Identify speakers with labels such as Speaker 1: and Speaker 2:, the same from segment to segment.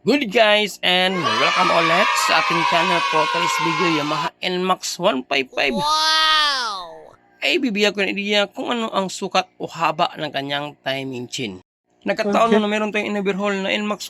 Speaker 1: Good guys and welcome ulit sa ating channel po today's video Yamaha NMAX 155 Wow! Ay bibigyan ko ng ideya kung ano ang sukat o haba ng kanyang timing chain Nagkataon okay. na meron tayong in-overhaul na NMAX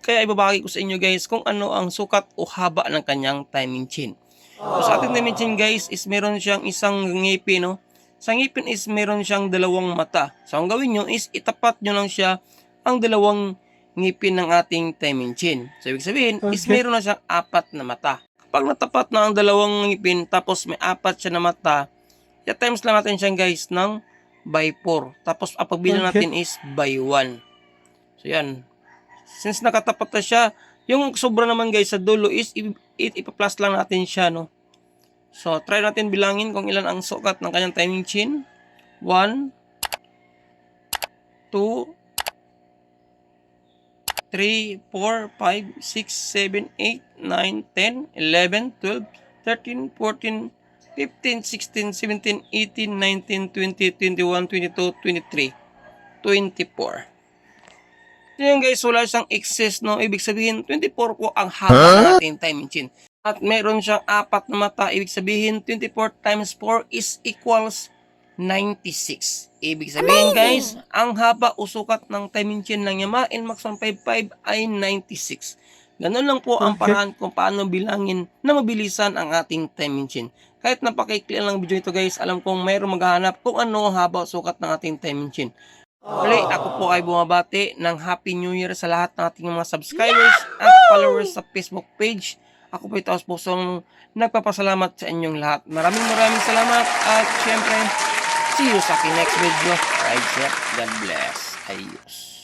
Speaker 1: 155 kaya ibabagi ko sa inyo guys kung ano ang sukat o haba ng kanyang timing chain so, Sa ating timing chain guys is meron siyang isang ngipin no? Sa ngipin is meron siyang dalawang mata So ang gawin nyo is itapat nyo lang siya ang dalawang ngipin ng ating timing chain. So, ibig sabihin, okay. is meron na siyang apat na mata. Kapag natapat na ang dalawang ngipin, tapos may apat siya na mata, ya times lang natin siyang guys ng by 4. Tapos, ang pagbilang okay. natin is by 1. So, yan. Since nakatapat na siya, yung sobra naman guys sa dulo is ipa-plus lang natin siya, no? So, try natin bilangin kung ilan ang sukat ng kanyang timing chain. 1, 2, 3, 4, 5, 6, 7, 8, 9, 10, 11, 12, 13, 14, 15, 16, 17, 18, 19, 20, 21, 22, 23, 24. So yun guys, wala siyang excess, no? Ibig sabihin, 24 po ang haba natin time chin. At meron siyang apat na mata, ibig sabihin, 24 times 4 is equals 96. Ibig sabihin Amazing. guys, ang haba usukat sukat ng dimension ng Yamaha NMAX 155 ay 96. Ganun lang po ang paraan kung paano bilangin na mabilisan ang ating time engine. Kahit napakikli lang video ito guys, alam kong mayroong maghahanap kung ano haba usukat ng ating time engine. Muli, ako po ay bumabati ng Happy New Year sa lahat ng ating mga subscribers Yahoo! at followers sa Facebook page. Ako po ito, Pusong, nagpapasalamat sa inyong lahat. Maraming maraming salamat at syempre, See you sa next video. Right, sir. God bless. Ayos.